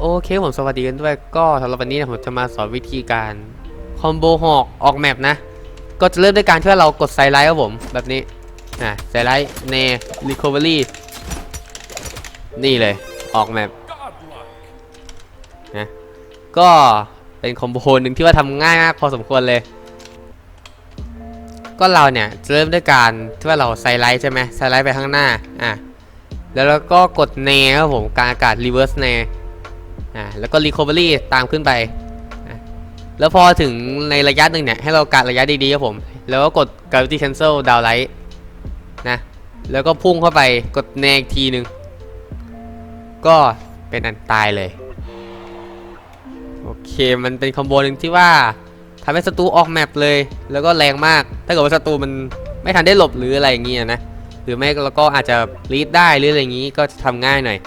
โอเคผมสวัสดีกันด้วยก็สำหรับวันนี้นยผมจะมาสอนวิธีการคอมโบหอกออกแมปนะ ก็จะเริ่มด้วยการที่ว่าเรากดไซไลท์ครับผมแบบนี้อะไซไลท์เนรีคอเวอรี่นี่เลยออกแมปนะก็เป็นคอมโบหนึ่งที่ว่าทำง่ายมากพอสมควรเลย ก็เราเนี่ยจะเริ่มด้วยการที่ว่าเราไซไลท์ใช่ไหมไซไลท์ไปข้างหน้าอะแล้วเราก็กดเนครับผมกางอากาศ reverse เน อ่าแล้วก็ recovery ตามขึ้นไป แล้วพอถึงในระยะหนึ่งเนี่ย ให้เรากะระยะดีๆครับผม แล้วก็กด gravity cancel downlight นะ แล้วก็พุ่งเข้าไปกดแนอีกทีหนึ่งก็เป็นอันตายเลย โอเคมันเป็นคอมโบหนึ่งที่ว่าทำให้ศัตรูออกแมปเลย แล้วก็แรงมาก ถ้าเกิดว่าศัตรูมันไม่ทันได้หลบหรืออะไรอย่างเงี้อะนะ หรือไม่เราก็อาจจะรีดได้หรืออะไรอย่างงี้ก็จะทำง่ายหน่อย